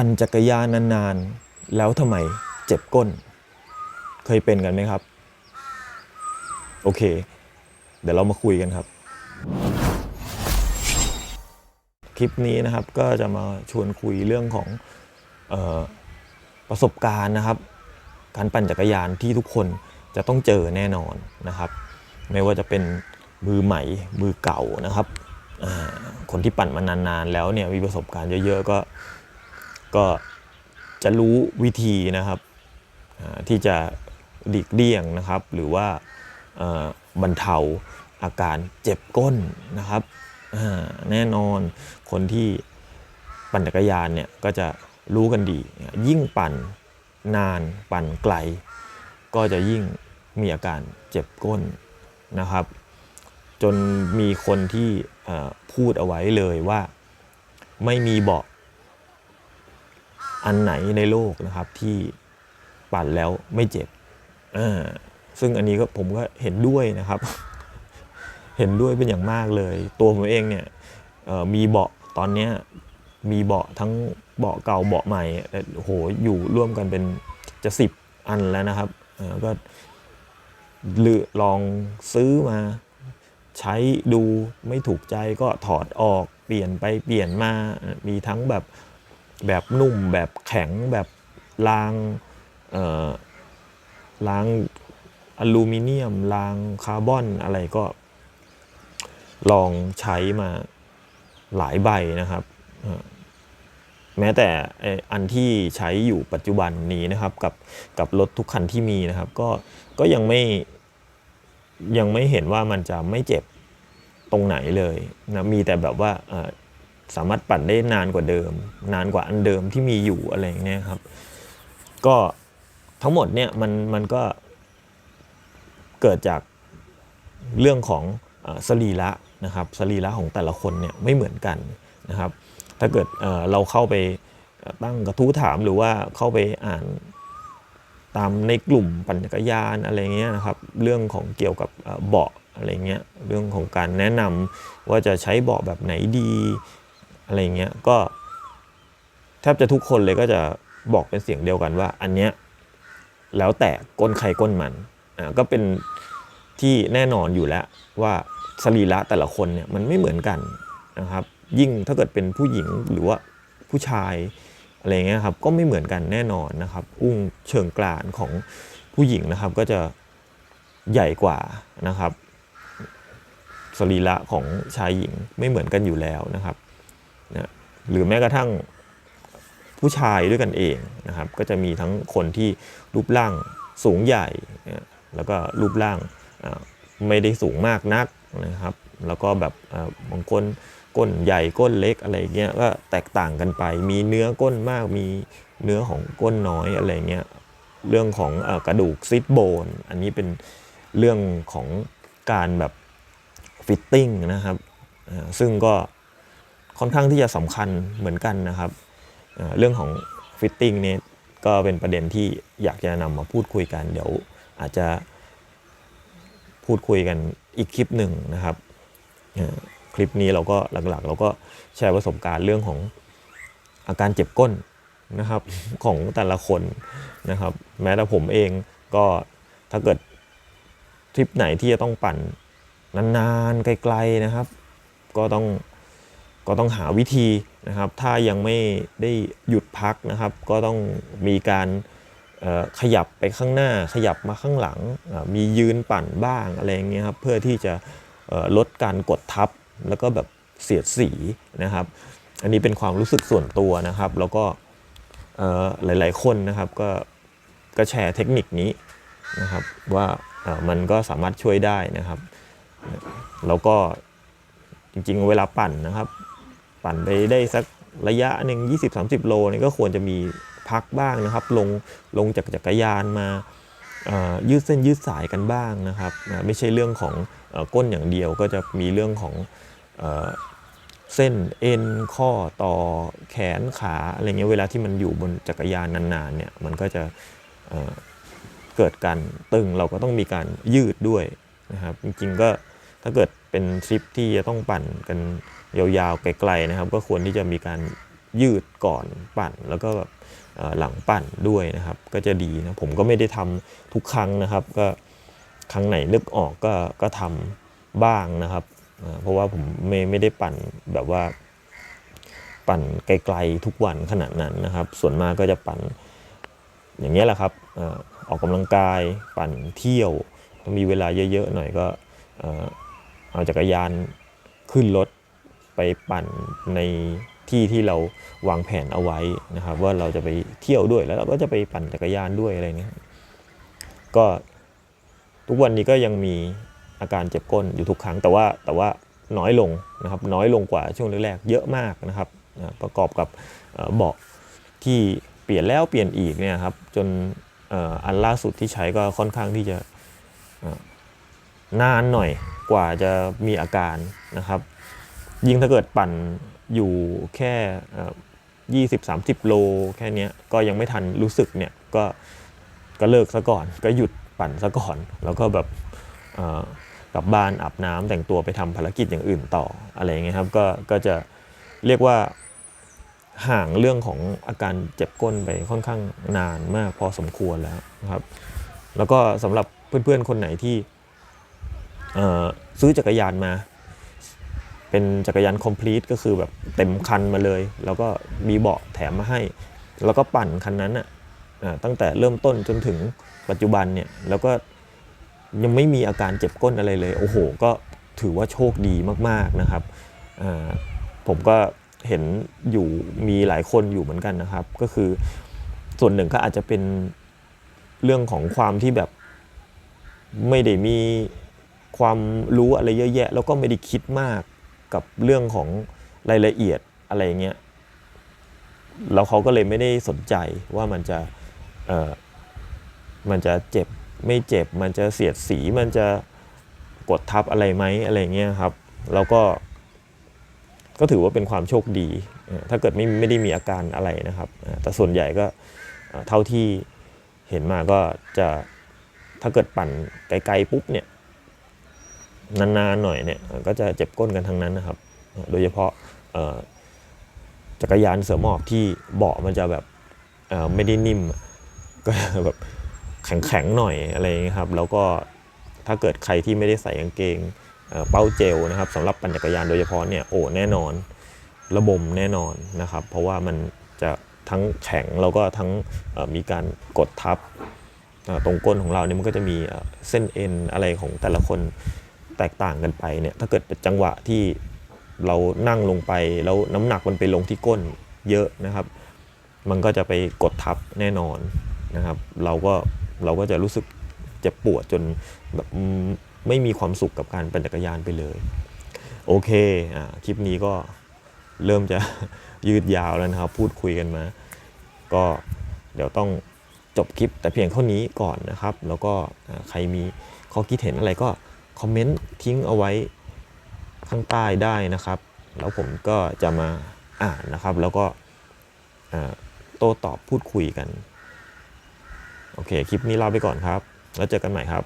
ปั่นจักรยานนานๆ แล้วทำไมเจ็บก้น เคยเป็นกันไหมครับ โอเค เดี๋ยวเรามาคุยกันครับ คลิปนี้นะครับก็จะมาชวนคุยเรื่องของออประสบการณ์นะครับ การปั่นจักรยานที่ทุกคนจะต้องเจอแน่นอนนะครับ ไม่ว่าจะเป็นมือใหม่มือเก่านะครับคนที่ปั่นมานานๆแล้วเนี่ยมีประสบการณ์เยอะๆก็ ก็จะรู้วิธีนะครับที่จะหลีกเลี่ยงนะครับ หรือว่าบรรเทาอาการเจ็บก้นนะครับแน่นอนคนที่ปั่นจักรยานเนี่ยก็จะรู้กันดี ยิ่งปั่นนานปั่นไกล ก็จะยิ่งมีอาการเจ็บก้นนะครับ จนมีคนที่พูดเอาไว้เลยว่าไม่มีเบาะ อันไหนในโลกนะครับที่ปั่นแล้วไม่เจ็บอ่าซึ่งอันนี้ก็ผมก็เห็นด้วยนะครับ เห็นด้วยเป็นอย่างมากเลย ตัวผมเองเนี่ยมีเบาะตอนเนี้มีเบาะทั้งเบาะเก่าเบาะใหม่แต่โอ้โหอยู่ร่วมกันเป็นจะสิบอันแล้วนะครับอ่อก็หรือลองซื้อมาใช้ดูไม่ถูกใจก็ถอดออกเปลี่ยนไปเปลี่ยนมามีทั้งแบบ แบบนุ่มแบบแข็งแบบรางเอ่อรางอลูมิเนียมรางคาร์บอนอะไรก็ ลองใช้มาหลายใบนะครับ แม้แต่อันที่ใช้อยู่ปัจจุบันนี้นะครับ กับกับรถทุกคันที่มีนะครับ ก็ก็ยังไม่ยังไม่เห็นว่ามันจะไม่เจ็บตรงไหนเลยนะมีแต่แบบว่า สามารถปั่นได้นานกว่าเดิม นานกว่าอันเดิมที่มีอยู่อะไรอย่างเงี้ยครับ ก็ทั้งหมดเนี่ยมันมันก็เกิดจากเรื่องของอสรีระนะครับสรีระของแต่ละคนเนี่ยไม่เหมือนกันนะครับ ถ้าเกิดเราเข้าไปตั้งกระทู้ถามหรือว่าเข้าไปอ่านตามในกลุ่มปั่นจักรยานอะไรเงี้ยนะครับ เรื่องของเกี่ยวกับเบาะอะไรเงี้ยเรื่องของการแนะนำว่าจะใช้เบาะแบบไหนดี อะไรเงี้ยก็แทบจะทุกคนเลยก็จะบอกเป็นเสียงเดียวกันว่า อันเนี้ยแล้วแต่ก้นใครก้นมันอ่าก็เป็นที่แน่นอนอยู่แล้วว่าสรีระแต่ละคนเนี่ยมันไม่เหมือนกันนะครับ ยิ่งถ้าเกิดเป็นผู้หญิงหรือว่าผู้ชายอะไรเงี้ยครับก็ไม่เหมือนกันแน่นอนนะครับ อุ้งเชิงกรานของผู้หญิงนะครับก็จะใหญ่กว่านะครับสรีระของชายหญิงไม่เหมือนกันอยู่แล้วนะครับ นะหรือแม้กระทั่งผู้ชายด้วยกันเองนะครับ ก็จะมีทั้งคนที่รูปร่างสูงใหญ่ แล้วก็รูปร่างไม่ได้สูงมากนักนะครับ แล้วก็แบบบางคนก้นใหญ่ก้นเล็กอะไรเงี้ยก็แตกต่างกันไป มีเนื้อก้นมากมีเนื้อของก้นน้อยอะไรเงี้ยเรื่องของอกระดูกซิดโบน อันนี้เป็นเรื่องของการแบบฟิตติ้งนะครับซึ่งก็ ค่อนข้างที่จะสำคัญเหมือนกันนะครับ เรื่องของฟิตติ้งเนี่ยก็เป็นประเด็นที่อยากจะนำมาพูดคุยกัน เดี๋ยวอาจจะพูดคุยกันอีกคลิปหนึ่งนะครับ คลิปนี้เราก็หลักๆ เราก็แชร์ประสบการณ์เรื่องของอาการเจ็บก้นนะครับของแต่ละคนนะครับ แม้แต่ผมเองก็ถ้าเกิดทริปไหนที่จะต้องปั่นนานๆไกลๆนะครับ ก็ต้อง ก็ต้องหาวิธีนะครับ ถ้ายังไม่ได้หยุดพักนะครับ ก็ต้องมีการขยับไปข้างหน้าขยับมาข้างหลัง มียืนปั่นบ้างอะไรเงี้ยครับเพื่อที่จะลดการกดทับแล้วก็แบบเสียดสีนะครับ อันนี้เป็นความรู้สึกส่วนตัวนะครับ แล้วก็หลาย ๆ คนนะครับก็ก็แชร์เทคนิคนี้นะครับว่ามันก็สามารถช่วยได้นะครับ แล้วก็จริง ๆ เวลาปั่นนะครับ ปั่นไปได้สักระยะหนึ่ง20-30 โลนี่ก็ควรจะมีพักบ้างนะครับ ลงลงจากจักรยานมายืดเส้นยืดสายกันบ้างนะครับ ไม่ใช่เรื่องของอก้นอย่างเดียวก็จะมีเรื่องของเอ่อเส้นเอ็นข้อต่อแขนขาอะไรเงี้ยเวลาที่มันอยู่บนจักรยานนานๆเนี่ยมันก็จะเเกิดการตึงเราก็ต้องมีการยืดด้วยนะครับ จริงๆก็ ถ้าเกิดเป็นทริปที่จะต้องปั่นกันยาวๆไกลๆนะครับ ก็ควรที่จะมีการยืดก่อนปั่นแล้วก็แบบหลังปั่นด้วยนะครับ ก็จะดีนะผมก็ไม่ได้ทำทุกครั้งนะครับ ก็ครั้งไหนนึกออกก็ก็ทำบ้างนะครับ เพราะว่าผมไม่ไม่ได้ปั่นแบบว่า ปั่นไกลๆทุกวันขนาดนั้นนะครับ ส่วนมากก็จะปั่นอย่างนี้ยแหละครับออออกกำลังกายปั่นเที่ยวถ้ามีเวลาเยอะๆหน่อยก็ เอาจักรยานขึ้นรถไปปั่นในที่ที่เราวางแผนเอาไว้นะครับ ว่าเราจะไปเที่ยวด้วยแล้วเราก็จะไปปั่นจักรยานด้วยอะไรเงี้ยก็ทุกวันนี้ก็ยังมีอาการเจ็บก้นอยู่ทุกครั้ง แต่ว่าแต่ว่าน้อยลงนะครับ น้อยลงกว่าช่วงแรกๆเยอะมากนะครับนะประกอบกับเบาะที่เปลี่ยนแล้วเปลี่ยนอีกเนี่ยครับจนอันล่าสุดที่ใช้ก็ค่อนข้างที่จะ นานหน่อยกว่าจะมีอาการนะครับ ยิ่งถ้าเกิดปั่นอยู่แค่ยี่สิบสามสิบโลแค่เนี้ยก็ยังไม่ทันรู้สึกเนี่ยก็ก็เลิกซะก่อน ก็หยุดปั่นซะก่อน แล้วก็แบบกลับบ้านอาบน้ำแต่งตัวไปทำภารกิจอย่างอื่นต่ออะไรเงี้ยครับก็ก็จะเรียกว่าห่างเรื่องของอาการเจ็บก้นไปค่อนข้างนานมากพอสมควรแล้วนะครับ แล้วก็สำหรับเพื่อนๆคนไหนที่ ซื้อจักรยานมา เป็นจักรยานคอมพลีทก็คือแบบเต็มคันมาเลย แล้วก็มีเบาะแถมมาให้ แล้วก็ปั่นคันนั้นอะอ่าตั้งแต่เริ่มต้นจนถึงปัจจุบันเนี่ยแล้วก็ยังไม่มีอาการเจ็บก้นอะไรเลย โอ้โห ก็ถือว่าโชคดีมากๆนะครับ ผมก็เห็นอยู่มีหลายคนอยู่เหมือนกันนะครับ ก็คือส่วนหนึ่งก็อาจจะเป็นเรื่องของความที่แบบไม่ได้มี ความรู้อะไรเยอะแยะ แล้วก็ไม่ได้คิดมากกับเรื่องของรายละเอียดอะไรเงี้ยแล้วเขาก็เลยไม่ได้สนใจว่ามันจะเออมันจะเจ็บไม่เจ็บ มันจะเสียดสีมันจะกดทับอะไรไหมอะไรเงี้ยครับ แล้วก็ ก็ถือว่าเป็นความโชคดี ถ้าเกิดไม่ไม่ได้มีอาการอะไรนะครับ แต่ส่วนใหญ่ก็เอ่อเท่าที่เห็นมาก็จะถ้าเกิดปั่นไกลๆปุ๊บเนี่ย นานๆหน่อยเนี่ยก็จะเจ็บก้นกันทั้งนั้นนะครับ โดยเฉพาะจักรยานเสือหมอบที่เบาะมันจะแบบไม่ได้นิ่มก็แบบแข็งๆหน่อยอะไรอย่างเงี้ยครับแล้วก็ถ้าเกิดใครที่ไม่ได้ใส่กางเกงเป้าเจลนะครับสำหรับปั่นจักรยานโดยเฉพาะเนี่ยโอ้แน่นอนระบมแน่นอนนะครับ เพราะว่ามันจะทั้งแข็งแล้วก็ทั้งมีการกดทับตรงก้นของเราเนี่ยมันก็จะมีเส้นเอ็นอะไรของแต่ละคน แตกต่างกันไปเนี่ยถ้าเกิดเป็นจังหวะที่เรานั่งลงไปแล้วน้ำหนักมันไปลงที่ก้นเยอะนะครับ มันก็จะไปกดทับแน่นอนนะครับ เราก็เราก็จะรู้สึกเจ็บปวดจนแบบไม่มีความสุขกับการปั่นจักรยานไปเลย โอเคอ่าคลิปนี้ก็เริ่มจะยืดยาวแล้วนะครับ พูดคุยกันมา ก็เดี๋ยวต้องจบคลิปแต่เพียงเท่านี้ก่อนนะครับ แล้วก็ใครมีข้อคิดเห็นอะไรก็ คอมเมนต์ทิ้งเอาไว้ข้างใต้ได้นะครับ แล้วผมก็จะมาอ่านนะครับ แล้วก็โต้ตอบพูดคุยกัน โอเค คลิปนี้ลาไปก่อนครับ แล้วเจอกันใหม่ครับ